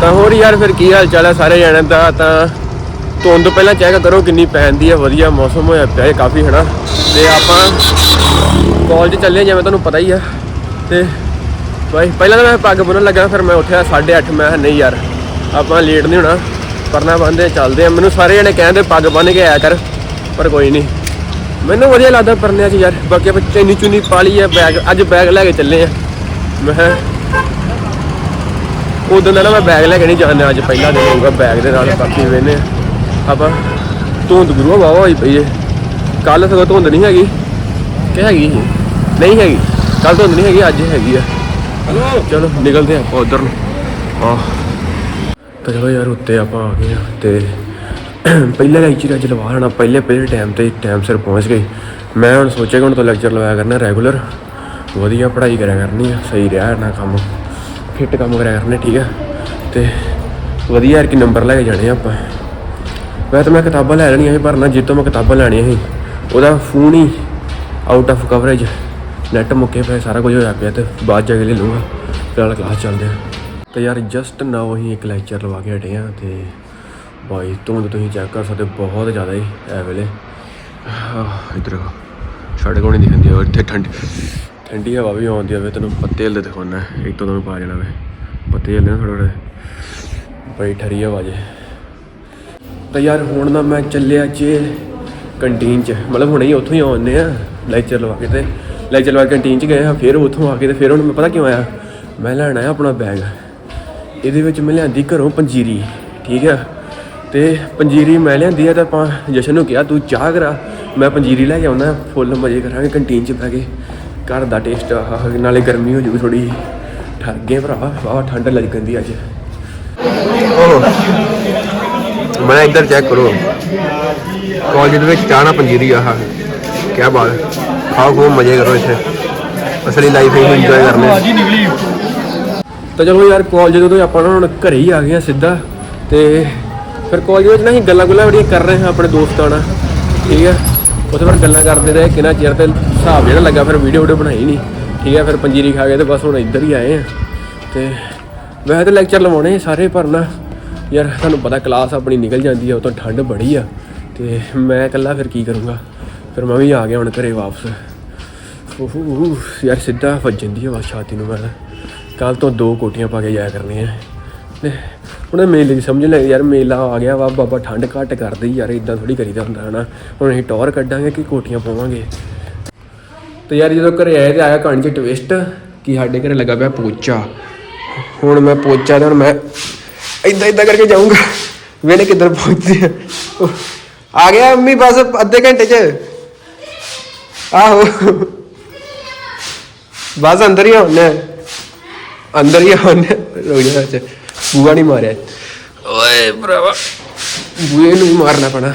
ਤਾਂ ਹੋਰ ਯਾਰ ਫਿਰ ਕੀ ਹਾਲ ਚਾਲ ਹੈ ਸਾਰੇ ਜਣਿਆਂ ਦਾ ਤਾਂ ਧੁੰਦ ਪਹਿਲਾਂ ਚੈੱਕ ਕਰੋ ਕਿੰਨੀ ਪੈਂਦੀ ਹੈ ਵਧੀਆ ਮੌਸਮ ਹੋਇਆ ਪਿਆ ਹੈ ਕਾਫੀ, ਹਨਾ? ਤੇ ਆਪਾਂ ਕਾਲਜ ਚੱਲੇ ਜਿਵੇਂ ਤੁਹਾਨੂੰ ਪਤਾ ਹੀ ਆ। ਤੇ ਬਾਈ, ਪਹਿਲਾਂ ਤਾਂ ਮੈਂ ਪੱਗ ਬੰਨਣ ਲੱਗਾ, ਫਿਰ ਮੈਂ ਉੱਠਿਆ 8:30 ਮੈਂ ਕਿਹਾ ਨਹੀਂ ਯਾਰ, ਆਪਾਂ ਲੇਟ ਨਹੀਂ ਹੋਣਾ, ਪਰਨਾ ਬੰਨਦੇ ਚੱਲਦੇ ਆ। ਮੈਨੂੰ ਸਾਰੇ ਜਣੇ ਕਹਿੰਦੇ ਪੱਗ ਬੰਨ ਕੇ ਆਇਆ ਕਰ, ਪਰ ਕੋਈ ਨਹੀਂ। ਮੈਨੂੰ ਵਧੀਆ ਲੱਗਦਾ ਪਰਨਿਆਂ 'ਚ ਯਾਰ, ਬਾਕੀ ਆਪਾਂ ਚੈਨੀ ਚੁੰਨੀ ਪਾ ਲਈ ਆ ਬੈਗ ਅੱਜ ਬੈਗ ਲੈ ਕੇ ਚੱਲੇ ਆ। ਮੈਂ ਕਿਹਾ ਉਦੋਂ ਦਾ ਨਾ ਮੈਂ ਬੈਗ ਲੈ ਕੇ ਨਹੀਂ ਜਾਣਾ ਅੱਜ ਪਹਿਲਾ ਦਿਨ ਹੋਊਗਾ ਬੈਗ ਦੇ ਨਾਲ ਬਾਕੀ ਵੇਨੇ ਆਪਾਂ ਧੁੰਦ ਗੁਰੂ ਵਾਵਾ ਹੋਈ ਪਈ ਏ। ਕੱਲ ਸਗੋਂ ਧੁੰਦ ਨਹੀਂ ਹੈਗੀ। ਕਿ ਹੈਗੀ ਨਹੀਂ ਹੈਗੀ। ਕੱਲ ਧੁੰਦ ਨਹੀਂ ਹੈਗੀ, ਅੱਜ ਹੈਗੀ ਆ। ਚਲੋ, ਨਿਕਲਦੇ ਆਪਾਂ ਉਧਰ ਨੂੰ। ਆਹ। ਤਾਂ ਚਲੋ ਯਾਰ, ਉੱਤੇ ਆਪਾਂ ਆ ਗਏ ਆ ਤੇ ਪਹਿਲੇ ਲੈਕਚਰ ਅੱਜ ਲਵਾ ਲੈਣਾ। ਪਹਿਲੇ ਪਹਿਲੇ ਟਾਈਮ ਤੇ ਟਾਈਮ ਸਿਰ ਪਹੁੰਚ ਗਏ। ਮੈਂ ਹੁਣ ਸੋਚਿਆ ਕਿ ਹੁਣ ਤੋਂ ਲੈਕਚਰ ਲਵਾਇਆ ਕਰਨਾ ਰੈਗੂਲਰ ਵਧੀਆ ਪੜ੍ਹਾਈ ਕਰਿਆ ਕਰਨੀ ਆ। ਸਹੀ ਰਿਹਾ ਨਾ ਕੰਮ। ਫਿੱਟ ਕੰਮ ਕਰਾਇਆ ਕਰਨੇ ਠੀਕ ਆ? ਤੇ ਵਧੀਆ ਯਾਰ ਕਿ ਨੰਬਰ ਲੈ ਕੇ ਜਾਣੇ ਆ ਆਪਾਂ। ਵੈਸੇ ਤਾਂ ਮੈਂ ਕਿਤਾਬਾਂ ਲੈ ਲੈਣੀਆਂ ਸੀ ਪਰ ਨਾ ਜਿੱਤੋਂ ਮੈਂ ਕਿਤਾਬਾਂ ਲੈਣੀਆਂ ਸੀ। ਉਹਦਾ ਫੋਨ ਹੀ ਆਊਟ ਆਫ ਕਵਰੇਜ ਨੈਟ ਮੁੱਕੇ ਪਏ ਸਾਰਾ ਕੁਝ ਹੋਇਆ ਪਿਆ ਤੇ ਬਾਅਦ ਜਾ ਕੇ ਲੈ ਲੂੰਗਾ ਫਿਲਹਾਲ ਕਲਾਸ ਚੱਲਦੇ ਆ। ਤੇ ਯਾਰ ਜਸਟ ਨਾਓ ਹੀ ਇੱਕ ਲੈਕਚਰ ਲਵਾ ਕੇ ਹਟੇ ਆ ਤੇ ਬਾਈ ਧੁੰਦ ਤੁਸੀਂ ਚੈੱਕ ਕਰ ਸਕਦੇ ਹੋ, ਬਹੁਤ ਜ਼ਿਆਦਾ ਹੀ ਐ ਵੇਲੇ। ਆਹ, ਇੱਧਰ ਸਾਡੇ ਕੋਲ ਨਹੀਂ ਇੱਥੇ ਠੰਡ ਠੰਡੀ ਹਵਾ ਵੀ ਆਉਂਦੀ ਹੋਵੇ ਤੈਨੂੰ ਪੱਤੇ ਹਿਲਦੇ ਦਿਖਾਉਣਾ ਇੱਕ ਤੋਂ ਤੁਹਾਨੂੰ ਪਾ ਜਾਣਾ ਵੇ। ਪੱਤੇ ਹਿਲਦੇ ਨਾ ਥੋੜਾ ਥੋੜੇ ਬੜੀ ਠਰੀ ਹਵਾ ਜੇ। ਤਾਂ ਯਾਰ ਹੁਣ ਨਾ ਮੈਂ ਚੱਲਿਆ ਜੇ ਕੰਟੀਨ ਚ। ਮਤਲਬ ਹੁਣੇ ਹੀ ਉੱਥੋਂ ਹੀ ਆਉਂਦੇ ਆ ਲੈਕਚਰ ਲਵਾ ਕੇ ਤੇ। ਲੈਕਚਰ ਲਵਾ ਕੇ ਕੰਟੀਨ ਚ ਗਏ ਆ, ਫਿਰ ਉੱਥੋਂ ਆ ਕੇ ਤੇ ਫਿਰ ਹੁਣ ਮੈਂ ਪਤਾ ਕਿਉਂ ਆਇਆ? ਮੈਂ ਲੈਣਾ ਆਇਆ ਆਪਣਾ ਬੈਗ। ਇਹਦੇ ਵਿੱਚ ਮੈਂ ਲਿਆਂਦੀ ਘਰੋਂ ਪੰਜੀਰੀ, ਠੀਕ ਆ? ਤੇ ਪੰਜੀਰੀ ਮੈਂ ਲਿਆਂਦੀ ਆ ਤਾਂ ਆਪਾਂ ਜਸ਼ਨ ਨੂੰ ਕਿਹਾ, ਤੂੰ ਚਾਹ ਕਰਾ। ਮੈਂ ਪੰਜੀਰੀ ਲੈ ਕੇ ਆਉਣਾ ਫੁੱਲ ਮਜ਼ੇ ਕਰਾਂਗੇ, ਕੰਟੀਨ 'ਚ ਬਹਿ ਕੇ। ਘਰ ਦਾ ਟੇਸਟ ਆਹ ਨਾਲੇ ਗਰਮੀ ਹੋ ਜੂਗੀ ਥੋੜੀ ਠਰ ਗਏ ਭਰਾ ਵਾਹ ਠੰਡ ਲੱਗ ਗੰਦੀ ਅੱਜ। ਮੈਂ ਇੱਧਰ ਚੈੱਕ ਕਰੋ। ਕਾਲਜ ਦੇ ਵਿੱਚ ਚਾਹ ਨਾਲ ਪੰਜੀਰੀ ਆਹ। ਕੀ ਬਾਤ ਹੈ। ਖਾਓ ਖੂਬ ਮਜ਼ੇ ਕਰੋ ਇੱਥੇ। ਅਸਲੀ ਲਾਈਫ ਹੀ ਇੰਜੋਏ ਕਰਨੇ ਤਾਂ ਚਲੋ ਯਾਰ ਕਾਲਜ ਤੋਂ ਆਪਾਂ ਨਾ ਹੁਣ ਘਰੇ ਹੀ ਆ ਗਏ ਆ ਸਿੱਧਾ ਤੇ ਫਿਰ ਕਾਲਜ ਵਿੱਚ ਨਾ ਗੱਲਾਂ ਗੁੱਲਾਂ ਬੜੀਆਂ ਕਰ ਰਹੇ ਹਾਂ ਆਪਣੇ ਦੋਸਤਾਂ ਨਾਲ। ਠੀਕ ਹੈ ਉੱਥੇ ਫਿਰ ਗੱਲਾਂ ਕਰਦੇ ਰਹੇ, ਕਿੰਨਾ ਚਿਰ ਤੇ ਹਿਸਾਬ ਜਿਹੜਾ ਲੱਗਾ, ਫਿਰ ਵੀਡੀਓ ਵੀਡੀਓ ਬਣਾਈ ਨਹੀਂ। ਠੀਕ ਹੈ, ਫਿਰ ਪੰਜੀਰੀ ਖਾ ਕੇ ਤੇ ਬਸ ਹੁਣ ਇੱਧਰ ਹੀ ਆਏ ਆ। ਤੇ ਵੈਸੇ ਤਾਂ ਲੈਕਚਰ ਲਵਾਉਣੇ ਸਾਰੇ, ਪਰ ਨਾ ਯਾਰ ਤੁਹਾਨੂੰ ਪਤਾ ਕਲਾਸ ਆਪਣੀ ਨਿਕਲ ਜਾਂਦੀ ਆ ਉਹ ਠੰਡ ਬੜੀ ਆ। ਤੇ ਮੈਂ ਇਕੱਲਾ ਫਿਰ ਕੀ ਕਰੂੰਗਾ? ਫਿਰ ਮੈਂ ਵੀ ਆ ਗਿਆ ਹੁਣ ਘਰੇ ਵਾਪਸ। ਓਹੋ, ਯਾਰ ਸਿੱਧਾ ਵੱਜ ਜਾਂਦੀ ਆ ਬਸ ਛਾਤੀ ਨੂੰ ਮੈਂ ਕੱਲ ਤੋਂ ਦੋ ਕੋਟੀਆਂ ਪਾ ਕੇ ਜਾਇਆ ਕਰਨੀਆਂ। ਤੇ ਉਹਨੇ ਮੇਲੇ ਦੀ ਸਮਝ ਲੈ, ਯਾਰ ਮੇਲਾ ਆ ਗਿਆ ਵਾ, ਬਾਬਾ ਠੰਡ ਘੱਟ ਕਰਦੇ, ਯਾਰ ਇਦਾਂ ਥੋੜੀ ਕਰੀਦਾ ਹੁੰਦਾ ਹਨਾ। ਹੁਣ ਅਸੀਂ ਟੌਰ ਕੱਢਾਂਗੇ ਕਿ ਕੋਟੀਆਂ ਪਾਵਾਂਗੇ। ਤੇ ਯਾਰ ਜਦੋਂ ਘਰੇ ਆਏ ਤੇ ਆਇਆ ਕਹਾਣੀ ਚ ਟਵਿਸਟ ਕਿ ਸਾਡੇ ਘਰੇ ਲੱਗਾ ਪਿਆ ਪੋਚਾ। ਹੁਣ ਮੈਂ ਪੋਚਾ ਤੇ ਹੁਣ ਮੈਂ ਇਦਾਂ ਇਦਾਂ ਕਰਕੇ ਜਾਊਂਗਾ। ਵੇਲੇ ਕਿੱਧਰ ਪਹੁੰਚਦੇ ਆ। ਆ ਗਿਆ ਅੰਮੀ ਬਸ ਅੱਧੇ ਘੰਟੇ ਚ। ਆਹੋ। ਬਸ ਅੰਦਰ ਹੀ ਹੁੰਨੇ ਅੰਦਰ ਹੀ ਹੁੰਨੇ ਰੋ ਜਾ ਚ ਬੂਆ ਨਹੀਂ ਮਾਰਿਆ। ਓਏ ਭਰਾਵਾ। ਬੂਏ ਨੂੰ ਮਾਰਨਾ ਪੈਣਾ।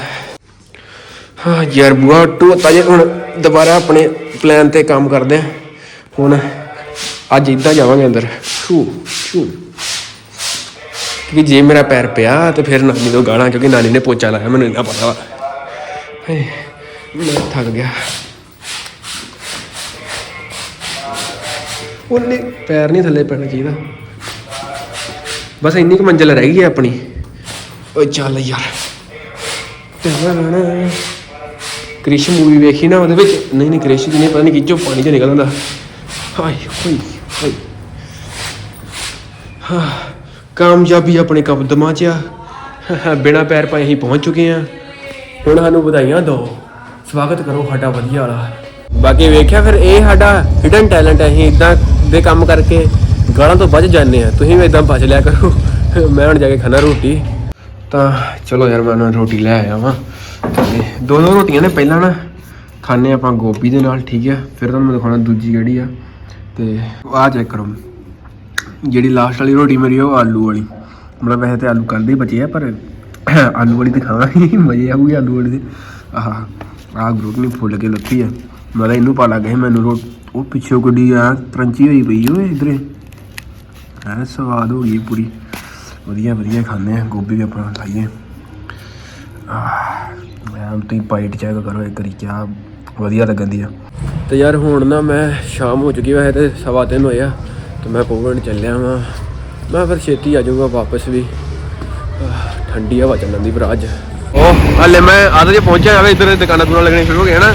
ਹਾਂ ਯਾਰ ਬੂਆ ਟੂ ਤਾਂ ਜੇ ਹੁਣ ਦੁਬਾਰਾ ਆਪਣੇ ਪਲਾਨ ਤੇ ਕੰਮ ਕਰਦੇ ਆ ਹੁਣ ਅੱਜ ਇਦਾਂ ਜਾਵਾਂਗੇ ਅੰਦਰ। ਸ਼ੂ ਸ਼ੂ ਕਿ ਜੇ ਮੇਰਾ ਪੈਰ ਪਿਆ ਤੇ ਫਿਰ ਨਾਨੀ ਤੋਂ ਗਾਣਾ ਕਿਉਂਕਿ ਨਾਨੀ ਨੇ ਪੋਚਾ ਲਾਇਆ ਮੈਨੂੰ ਇੰਨਾ ਪਤਾ ਵਾ। ਹੇ, ਮੈਂ ਥੱਕ ਗਿਆ। ਉਹਨੇ ਪੈਰ ਨਹੀਂ ਥੱਲੇ ਪੈਣਾ ਚਾਹੀਦਾ। ਬਸ ਇੰਨੀ ਕੁ ਮੰਜ਼ਿਲ ਰਹਿ ਗਈ ਹੈ ਆਪਣੀ। ਓਏ ਚੱਲ ਯਾਰ। ਕ੍ਰਿਸ਼ ਮੂਵੀ ਵੇਖੀ ਨਾ ਉਹਦੇ ਵਿੱਚ? ਨਹੀਂ ਨਹੀਂ ਕ੍ਰਿਸ਼ ਦੀ ਨਹੀਂ ਪਤਾ ਨਹੀਂ ਕਿੱਚੋਂ ਪਾਣੀ ਚ ਨਿਕਲ ਆਉਂਦਾ ਹਾਏ ਹੋਈ ਹੋਈ ਹਾਂ ਕਾਮਯਾਬੀ ਆਪਣੇ ਕਦਮਾਂ 'ਚ ਆ। ਬਿਨਾ ਪੈਰ ਪਾਏ ਅਸੀਂ ਪਹੁੰਚ ਚੁੱਕੇ ਆ ਹੁਣ ਸਾਨੂੰ ਵਧਾਈਆਂ ਦਿਓ। ਸਵਾਗਤ ਕਰੋ ਸਾਡਾ ਵਧੀਆ ਵਾਲਾ। ਬਾਕੀ ਵੇਖਿਆ ਫਿਰ ਇਹ ਸਾਡਾ ਹਿਡਨ ਟੈਲੈਂਟ ਹੈ ਅਸੀਂ ਇਦਾਂ ਦੇ ਕੰਮ ਕਰਕੇ ਗਾਲਾਂ ਤੋਂ ਬਚ ਜਾਂਦੇ ਆ। ਤੁਸੀਂ ਵੀ ਇਦਾਂ ਬਚ ਲਿਆ ਕਰੋ। ਮੈਂ ਹੁਣ ਜਾ ਕੇ ਖਾਣਾ ਰੋਟੀ। ਤਾਂ ਚਲੋ ਯਾਰ, ਮੈਂ ਉਹਨਾਂ ਰੋਟੀ ਲੈ ਆਇਆ ਵਾਂ। ਤੇ ਦੋ ਦੋ ਰੋਟੀਆਂ ਨੇ ਪਹਿਲਾਂ ਨਾ ਖਾਣੇ ਆਪਾਂ ਗੋਭੀ ਦੇ ਨਾਲ, ਠੀਕ ਆ। ਫਿਰ ਤੁਹਾਨੂੰ ਮੈਂ ਦਿਖਾਉਣਾ ਦੂਜੀ ਕਿਹੜੀ ਆ। ਤੇ ਆਹ ਚੈੱਕ ਕਰੋ। ਜਿਹੜੀ ਲਾਸਟ ਵਾਲੀ ਰੋਟੀ ਮੇਰੀ, ਉਹ ਆਲੂ ਵਾਲੀ। ਮਤਲਬ ਵੈਸੇ ਤੇ ਆਲੂ ਕੱਲ੍ਹ ਦੇ ਬਚੇ ਆ, ਪਰ ਆਲੂ ਵਾਲੀ ਤੇ ਖਾਵਾਂਗੇ ਮਜ਼ੇ ਆਊਗੀ ਆਲੂ ਵਾਲੀ ਦੇ। ਆਹ ਆਹ ਗਰੂਪ ਨਹੀਂ ਫੁੱਲ ਕੇ ਲੱਤੀ ਆ। ਮੈਂ ਤਾਂ ਇਹਨੂੰ ਪਾ ਲੱਗਾ ਸੀ ਮੈਨੂੰ ਰੋ ਉਹ ਪਿੱਛੇ ਗੱਡੀ ਆ, ਕਰੰਚੀ ਹੋਈ ਪਈ ਓਏ ਇਧਰੇ। ਐ ਸਵਾਦ ਹੋ ਗਈ ਪੂਰੀ। ਵਧੀਆ ਵਧੀਆ ਖਾਂਦੇ ਆ। ਗੋਭੀ ਵੀ ਆਪਣਾ ਖਾਈਏ। ਮੈਂ ਤੁਸੀਂ ਪਾਈਟ ਚੈੱਕ ਕਰੋ ਇੱਕ ਵਾਰੀ ਕਿਆ ਵਧੀਆ ਲੱਗਦੀ ਆ। ਤੇ ਯਾਰ ਹੁਣ ਨਾ ਮੈਂ ਸ਼ਾਮ ਹੋ ਚੁੱਕੀ ਵੈਸੇ ਤੇ ਸਵਾ ਤਿੰਨ ਹੋਇਆ ਆ। ਤੇ ਮੈਂ ਪਵਨ ਚੱਲਿਆ ਵਾਂ। ਮੈਂ ਫਿਰ ਛੇਤੀ ਆ ਜਾਊਗਾ ਵਾਪਸ ਵੀ। ਠੰਡੀ ਹਵਾ ਚੱਲਣ ਦੀ ਪਰ ਅੱਜ। ਉਹ ਹਲੇ ਮੈਂ ਆਦਤ ਜੇ ਪਹੁੰਚਿਆ ਜਾਵੇ ਇੱਧਰ ਦੁਕਾਨਾਂ ਦੁਕਾਨਾਂ ਲੱਗਣੀਆਂ ਸ਼ੁਰੂ ਹੋ ਗਈਆਂ ਨਾ।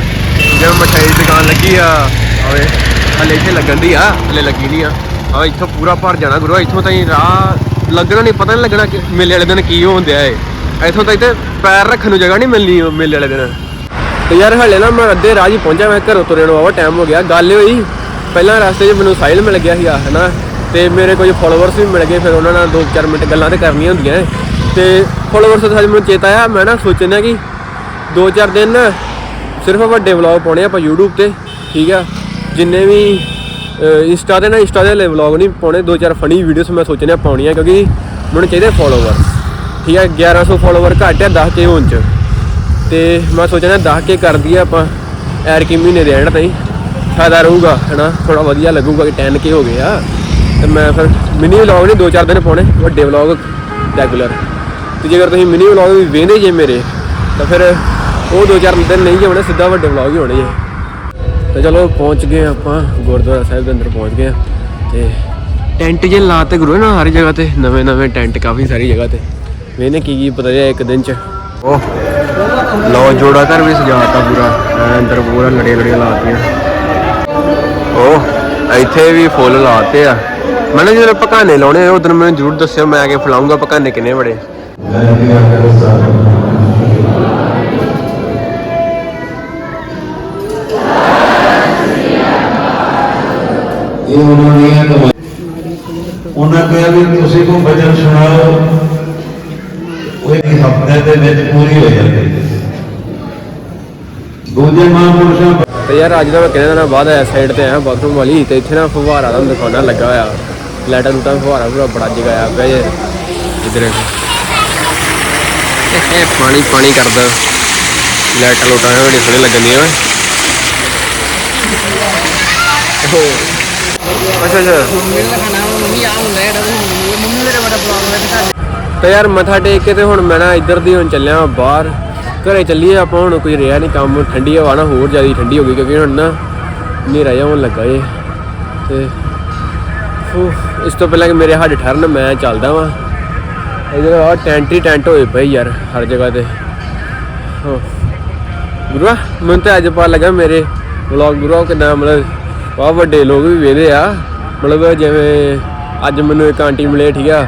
ਜਿਵੇਂ ਮਠਾਈ ਦੀ ਦੁਕਾਨ ਲੱਗੀ ਆ, ਆਵੇ। ਹਲੇ ਇੱਥੇ ਲੱਗਣ ਦੀ ਆ, ਹਲੇ ਲੱਗੀ ਨਹੀਂ ਆ। ਆ ਇੱਥੋਂ ਪੂਰਾ ਭਰ ਜਾਣਾ ਗੁਰੂ, ਇੱਥੋਂ ਤਾਂ ਹੀ ਰਾਹ ਲੱਗਣਾ ਨਹੀਂ, ਪਤਾ ਨਹੀਂ ਲੱਗਣਾ ਕਿ ਮੇਲੇ ਵਾਲੇ ਦਿਨ ਕੀ ਹੋਣ ਦਿਆ ਏ ਇੱਥੋਂ ਤਾਂ ਇੱਥੇ ਪੈਰ ਰੱਖਣ ਨੂੰ ਜਗ੍ਹਾ ਨਹੀਂ ਮਿਲਣੀ ਮੇਲੇ ਵਾਲੇ ਦਿਨ। ਤੇ ਯਾਰ ਹਲੇ ਨਾ ਮੈਂ ਅੱਧੇ ਰਾਹ 'ਚ ਹੀ ਪਹੁੰਚਿਆ, ਮੈਂ ਘਰੋਂ ਤੁਰੇ ਨੂੰ ਆਵਾ ਟਾਈਮ ਹੋ ਗਿਆ। ਗੱਲ ਹੋਈ, ਪਹਿਲਾਂ ਰਸਤੇ 'ਚ ਮੈਨੂੰ ਸਾਈਲ ਮਿਲ ਗਿਆ ਸੀਗਾ, ਹਨਾ? ਤੇ ਮੇਰੇ ਕੁਝ ਫੋਲੋਵਰਸ ਵੀ ਮਿਲ ਗਏ, ਫਿਰ ਉਹਨਾਂ ਨਾਲ 2-4 ਮਿੰਟ ਗੱਲਾਂ ਤੇ ਕਰਨੀਆਂ ਹੁੰਦੀਆਂ। ਏ। ਤੇ ਫੋਲੋਵਰਸ ਦਾ ਮੈਨੂੰ ਚੇਤਾ ਆ ਮੈਂ ਨਾ ਸੋਚਿਆ ਕਿ 2-4 ਦਿਨ ਸਿਰਫ ਵੱਡੇ ਵਲੌਗ ਪਾਉਣੇ ਆਪਾਂ YouTube ਤੇ, ਠੀਕ ਆ? ਜਿੰਨੇ ਵੀ ਇੰਸਟਾ ਤੇ ਨਾ, ਇੰਸਟਾ ਦੇ ਵਲੌਗ ਨਹੀਂ ਪਾਉਣੇ 2-4 ਫਨੀ ਵੀਡੀਓਸ ਮੈਂ ਸੋਚਨੇ ਪਾਉਣੀਆਂ, ਕਿਉਂਕਿ ਮੈਨੂੰ ਚਾਹੀਦੇ ਫੋਲੋਵਰ ਠੀਕ ਆ 1100 ਫੋਲੋਵਰ ਘੱਟ ਆ 10 ਕੇ ਹੋਣ ਚ। ਤੇ ਮੈਂ ਸੋਚਿਆ 10 ਕੇ ਕਰ ਦਈਏ ਆਪਾਂ ਐਰ ਕੀ ਮਹੀਨੇ ਦੇ ਐਂਡ ਤਾਈਂ। ਫਾਇਦਾ ਰਹੂਗਾ, ਹਨਾ ਥੋੜਾ ਵਧੀਆ ਲੱਗੂਗਾ ਕਿ 10 ਕੇ ਹੋ ਗਏ ਆ। ਤੇ ਮੈਂ ਫਿਰ ਮਿਨੀ ਵਲੌਗ ਨਹੀਂ 2-4 ਦਿਨ ਪਾਉਣੇ, ਵੱਡੇ ਵਲੌਗ ਰੈਗੂਲਰ ਤੇ ਜੇਕਰ ਤੁਸੀਂ ਮਿਨੀ ਵਲੌਗ ਵੀ ਵੇਖਦੇ ਜੇ ਮੇਰੇ, ਤਾਂ ਫਿਰ ਉਹ 2-4 ਦਿਨ ਨਹੀਂ ਹੋਣੇ, ਸਿੱਧਾ ਵੱਡੇ ਵਲੌਗ ਹੀ ਹੋਣੇ ਜੇ। ਤੇ ਚਲੋ ਪਹੁੰਚ ਗਏ ਆਪਾਂ, ਗੁਰਦੁਆਰਾ ਸਾਹਿਬ ਦੇ ਅੰਦਰ ਪਹੁੰਚ ਗਏ ਤੇ ਟੈਂਟ ਜੇ ਲਾਤੇ ਗੁਰੂ ਨਾ ਹਰ ਜਗ੍ਹਾ ਤੇ, ਨਵੇਂ ਨਵੇਂ ਟੈਂਟ ਕਾਫੀ ਸਾਰੀ ਜਗ੍ਹਾ ਤੇ। ਵੇਨੇ ਕੀ ਕੀ ਪਤਾ ਜਿਹਾ ਇੱਕ ਦਿਨ ਚ। ਉਹ ਲਓ ਜੋੜਾ ਘਰ ਵੀ ਸਜਾਤਾ ਪੂਰਾ, ਐਂ ਅੰਦਰ ਪੂਰਾ ਲੜੇ ਲੜੇ ਲਾਤੀਆਂ। ਉਹ ਇੱਥੇ ਵੀ ਫੁੱਲ ਲਾਤੇ ਆ। ਮੈਨੂੰ ਜਦੋਂ ਪਕਾਨੇ ਲਾਉਣੇ ਉਦੋਂ ਮੈਨੂੰ ਜ਼ਰੂਰ ਦੱਸਿਓ, ਮੈਂ ਆ ਕੇ ਫਲਾਉਂਗਾ ਪਕਾਨੇ ਕਿੰਨੇ ਬੜੇ। ਇਹ ਉਹਨਾਂ ਦੀਆਂ ਉਹਨਾਂ ਕਿਹਾ ਵੀ ਤੁਸੀਂ ਕੋਈ ਭਜਨ ਸੁਣਾਓ, ਉਹ ਇੱਕ ਹਫ਼ਤੇ ਦੇ ਵਿੱਚ ਪੂਰੀ ਹੋ ਜਾਂਦੀ ਦੂਜੇ ਮਹਾਂਪੁਰਸ਼ਾਂ ਤੇ ਯਾਰ ਅੱਜ ਦਾ ਮੈਂ ਕਿਹਨੇ ਬਾਅਦ ਆਇਆ ਸਾਈਡ ਤੇ ਆਇਆ ਬਾਥਰੂਮ ਵਾਲੀ, ਤੇ ਇੱਥੇ ਨਾ ਫੁਹਾਰਾ ਦਾ ਦਿਖਾਉਣਾ ਲੱਗਾ ਹੋਇਆ। ਲਾਈਟਾਂ ਲੂਟਾਂ ਫੁਹਾਰਾ ਪੂਰਾ ਬੜਾ ਜਗਾਇਆ ਪਿਆ ਜੇ। ਇਧਰ ਇਹ ਪਾਣੀ ਪਾਣੀ ਕਰਦਾ। ਲਾਈਟਾਂ ਲੂਟਾਂ ਇਹ ਬੜੀ ਸੋਹਣੀ ਲੱਗਣੀਆਂ ਓਏ ਅੱਛਾ ਅੱਛਾ। ਤੇ ਯਾਰ ਮੱਥਾ ਟੇਕ ਕੇ ਤੇ ਹੁਣ ਮੈਂ ਨਾ ਇੱਧਰ ਦੀ ਹੁਣ ਚੱਲਿਆ ਬਾਹਰ। ਘਰੇ ਚੱਲੀਏ ਆਪਾਂ, ਹੁਣ ਕੋਈ ਰਿਹਾ ਨਹੀਂ ਕੰਮ, ਠੰਡੀ ਹਵਾ ਨਾ ਹੋਰ ਜ਼ਿਆਦਾ ਠੰਡੀ ਹੋ ਗਈ ਕਿਉਂਕਿ ਹੁਣ ਨਾ ਹਨੇਰਾ ਜਿਹਾ ਹੋਣ ਲੱਗਾ ਏ। ਤੇ ਇਸ ਤੋਂ ਪਹਿਲਾਂ ਕਿ ਮੇਰੇ ਹੱਡ ਠਰਨ, ਮੈਂ ਚੱਲਦਾ ਵਾਂ। ਇਧਰ ਆ ਟੈਂਟ ਹੀ ਟੈਂਟ ਹੋਏ ਪਏ ਯਾਰ, ਹਰ ਜਗ੍ਹਾ ਤੇ। ਹਾਂ। ਗੁਰੂਆ, ਮੈਨੂੰ ਤਾਂ ਅੱਜ ਪਤਾ ਲੱਗਾ ਮੇਰੇ ਵਲੌਗ, ਗੁਰੂਆ ਕਿੰਨਾ ਮਤਲਬ ਬਹੁਤ ਵੱਡੇ ਲੋਕ ਵੀ ਵੇਖਦੇ ਆ। ਮਤਲਬ ਜਿਵੇਂ ਅੱਜ ਮੈਨੂੰ ਇੱਕ ਆਂਟੀ ਮਿਲੇ, ਠੀਕ ਆ।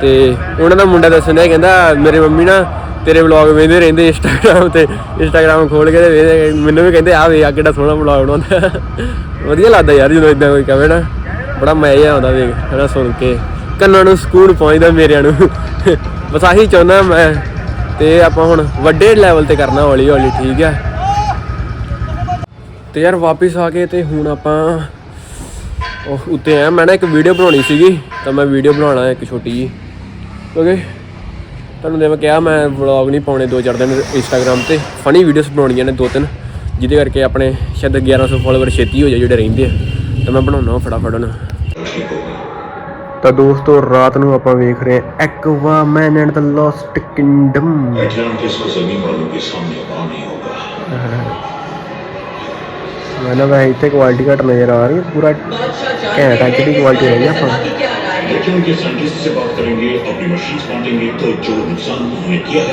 ਤੇ ਉਹਨਾਂ ਦਾ ਮੁੰਡਾ ਦੱਸਣ ਡਿਆ, ਕਹਿੰਦਾ ਮੇਰੇ ਮੰਮੀ ਨਾ ਤੇਰੇ ਵਲੌਗ ਵੇਖਦੇ ਰਹਿੰਦੇ ਇੰਸਟਾਗ੍ਰਾਮ ਤੇ। ਇੰਸਟਾਗ੍ਰਾਮ ਖੋਲ ਕੇ ਤੇ ਵੇਖਦੇ ਮੈਨੂੰ ਵੀ ਕਹਿੰਦੇ ਆ ਵੇ ਆ ਕਿੱਡਾ ਸੋਹਣਾ ਵਲੌਗ ਬਣਾਉਂਦਾ। ਵਧੀਆ ਲੱਗਦਾ ਯਾਰ ਜਦੋਂ ਇਦਾਂ ਕੋਈ ਕਵੇ ਨਾ। ਬੜਾ ਮਜ਼ਾ ਜਿਹਾ ਆਉਂਦਾ ਵੇਖ, ਹਨਾ, ਸੁਣ ਕੇ। ਕੰਨਾਂ ਨੂੰ ਸਕੂਨ ਪਹੁੰਚਦਾ ਮੇਰਿਆਂ ਨੂੰ। ਬਸ ਆਹੀ ਚਾਹੁੰਦਾ ਮੈਂ। ਤੇ ਆਪਾਂ ਹੁਣ ਵੱਡੇ ਲੈਵਲ ਤੇ ਕਰਨਾ ਹੌਲੀ ਹੌਲੀ ਠੀਕ ਆ। ਤੇ ਯਾਰ ਵਾਪਿਸ ਆ ਕੇ ਤੇ ਹੁਣ ਆਪਾਂ ਉਹ ਉੱਤੇ ਆ। ਮੈਂ ਨਾ ਇੱਕ ਵੀਡੀਓ ਬਣਾਉਣੀ ਸੀਗੀ ਤਾਂ ਮੈਂ ਵੀਡੀਓ ਬਣਾਉਣਾ ਇੱਕ ਛੋਟੀ ਜੀ ਕਿਉਂਕਿ ਤੁਹਾਨੂੰ ਜਿਵੇਂ ਕਿਹਾ ਮੈਂ ਵਲੌਗ ਨਹੀਂ ਪਾਉਣੇ 2-4 ਦਿਨ ਇੰਸਟਾਗ੍ਰam ਤੇ। ਫਨੀ ਵੀਡੀਓਸ ਬਣਾਉਣੀਆਂ ਨੇ ਦੋ ਤਿੰਨ ਜਿਹਦੇ ਕਰਕੇ ਆਪਣੇ ਸ਼ਾਇਦ 1100 ਫਾਲੋਅਰ ਛੇਤੀ ਹੋ ਜਾਏ ਜਿਹੜੇ ਰਹਿੰਦੇ ਆ। ਤਾਂ ਮੈਂ ਬਣਾਉਣਾ ਫਟਾਫਟ ਹੁਣ। ਤਾਂ ਦੋਸਤੋ ਰਾਤ ਨੂੰ ਆਪਾਂ ਵੇਖ ਰਹੇ ਹਾਂ Aquaman and the lost kingdom Atlantis ਕੋ ਜ਼ਮੀਨ ਵਾਲੋਂ ਕੇ ਸਾਹਮਣੇ ਆਉਣਾ ਹੋਗਾ ਮੈਂ ਨਾ ਵੈਸੇ ਇੱਥੇ ਕੁਆਲਿਟੀ ਘੱਟ ਨਜ਼ਰ ਆ ਰਹੀ ਹੈ ਪੂਰਾ ਘੈਂਟ ਐਚਡੀ ਕੁਆਲਿਟੀ ਹੈ ਆਪਾਂ लेकिन उनके साइंटिस्ट से बात करेंगे अपनी मशीन बांटेंगे तो जो नुकसान उन्होंने किया है